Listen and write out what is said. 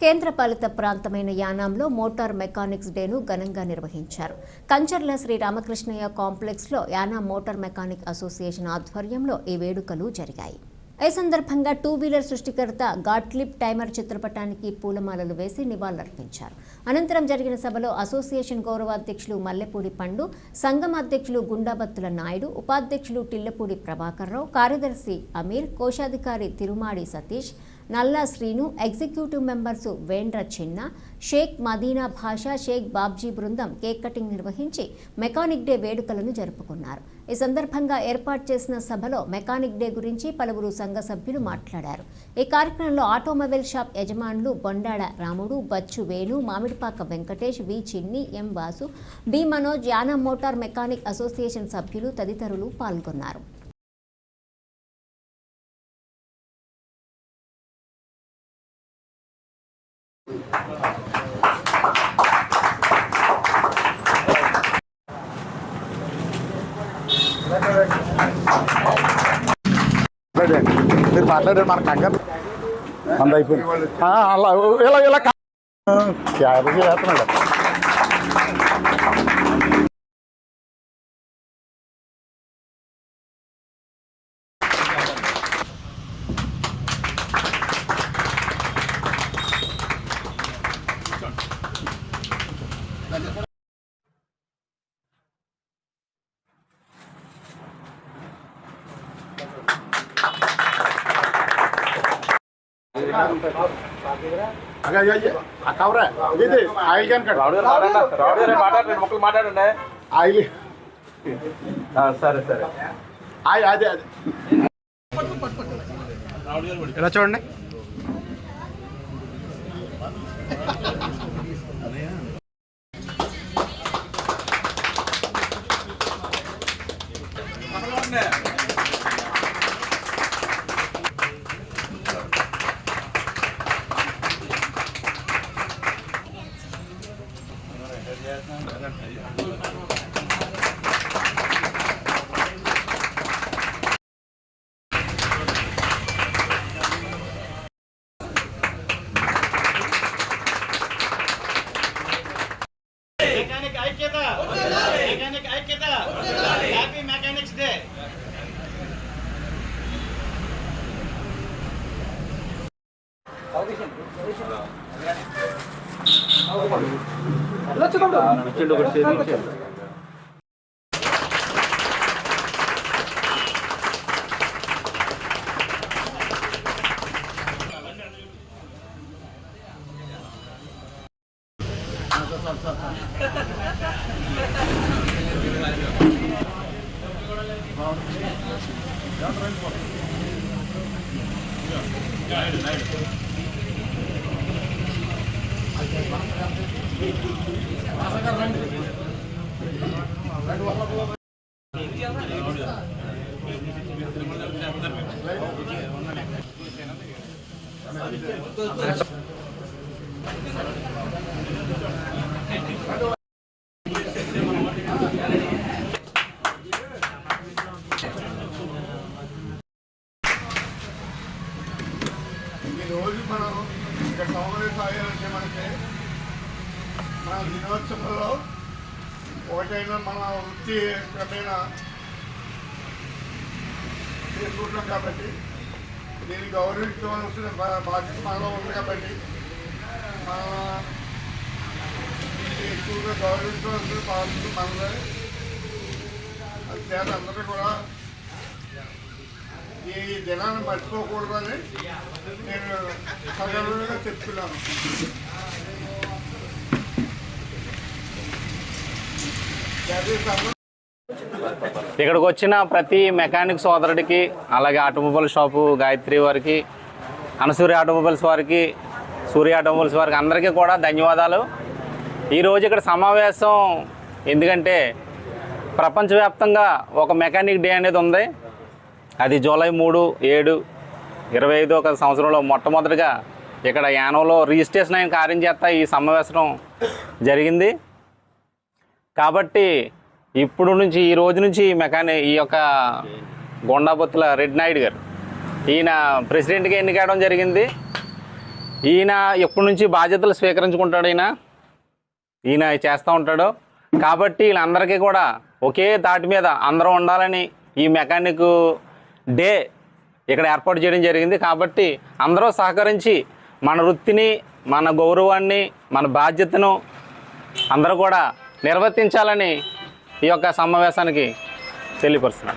కేంద్రపాలిత ప్రాంతమైన యానాంలో motor mechanics డేను ఘనంగా నిర్వహించారు. కంచర్ల శ్రీ రామకృష్ణయ్య కాంప్లెక్స్లో యానా మోటార్ మెకానిక్ అసోసియేషన్ ఆధ్వర్యంలో ఈ వేడుకలు జరిగాయి. ఈ సందర్భంగా టూ వీలర్ సృష్టికర్త గాట్లిప్ టైమర్ చిత్రపటానికి పూలమాలలు వేసి నివాళులర్పించారు. అనంతరం జరిగిన సభలో అసోసియేషన్ గౌరవాధ్యక్షులు మల్లెపూడి పండు సంఘం అధ్యక్షులు గుండాబత్తుల నాయుడు ఉపాధ్యక్షులు టిల్లపూడి ప్రభాకర్ రావు కార్యదర్శి అమీర్ కోశాధికారి తిరుమాడి సతీష్ నల్లా శ్రీను ఎగ్జిక్యూటివ్ మెంబర్స్ వేండ్ర చిన్న షేక్ మదీనా భాషా షేక్ బాబ్జీ బృందం కేక్ కటింగ్ నిర్వహించి మెకానిక్ డే వేడుకలను జరుపుకున్నారు. ఈ సందర్భంగా ఏర్పాటు చేసిన సభలో మెకానిక్ డే గురించి పలువురు సంఘ సభ్యులు మాట్లాడారు. ఈ కార్యక్రమంలో ఆటోమొబైల్ షాప్ యజమానులు బొండాడ రాముడు Bachu Venu Mamidipaka Venkatesh V Chinni M Vasu B Manoj Yanam motor mechanic association సభ్యులు తదితరులు పాల్గొన్నారు. మీరు మాట్లాడారు మన కంగారు మంది అయిపోయింది ఆ, అలా ఇలా ఇలా కా- క్యారేజీ కవరా. ఇది ఆయిల్ గారు మాట్లాడండి రావుడు గారు మాట్లాడండి రెండు ముక్కలు మాట్లాడండి. ఆయిల్. సరే సరే. అదే అదే. ఇలా చూడండి? Yeah, I did, I did. రోజు మనం ఇక్కడ సమావేశం అయ్యారంటే మనకి మన దినోత్సవంలో ఒకటైనా మన వృత్తి క్రమేణా చేసుకుంటున్నాం కాబట్టి దీన్ని గౌరవించవలసిన బాధ్యత మనలో ఉంది కాబట్టి మన ఎక్కువగా గౌరవించవలసిన బాధ్యత మనదే. అది అందరూ కూడా ఈ దినాన్ని మర్చిపోకూడదని నేను సగర్వంగా చెప్తున్నాను. ఇక్కడికి వచ్చిన ప్రతి మెకానిక్ సోదరుడికి అలాగే ఆటోమొబైల్ షాపు గాయత్రి వారికి అనసూరి ఆటోమొబైల్స్ వారికి సూర్య ఆటోమొబైల్స్ వారికి అందరికీ కూడా ధన్యవాదాలు. ఈరోజు ఇక్కడ సమావేశం ఎందుకంటే ప్రపంచవ్యాప్తంగా ఒక మెకానిక్ డే అనేది ఉంది. అది జూలై మూడు ఏడు ఇరవై ఐదు ఒక సంవత్సరంలో మొట్టమొదటిగా ఇక్కడ యానంలో రిజిస్ట్రేషన్ అయిన కార్యం చేస్తా ఈ సమావేశం జరిగింది. కాబట్టి ఇప్పుడు నుంచి ఈ రోజు నుంచి ఈ మెకాని ఈ యొక్క గొండాబొత్తుల రెడ్డి నాయుడు గారు ఈయన ప్రెసిడెంట్గా ఎన్నికవడం జరిగింది. ఈయన ఎప్పటి నుంచి బాధ్యతలు స్వీకరించుకుంటాడు ఈయన? ఈయన చేస్తూ ఉంటాడు. కాబట్టి వీళ్ళందరికీ కూడా ఒకే తాటి మీద అందరూ ఉండాలని ఈ మెకానిక్ డే ఇక్కడ ఏర్పాటు చేయడం జరిగింది. కాబట్టి అందరూ సహకరించి మన వృత్తిని మన గౌరవాన్ని మన బాధ్యతను అందరూ కూడా నిర్వర్తించాలని ఈ యొక్క సమావేశానికి తెలియపరుస్తున్నాను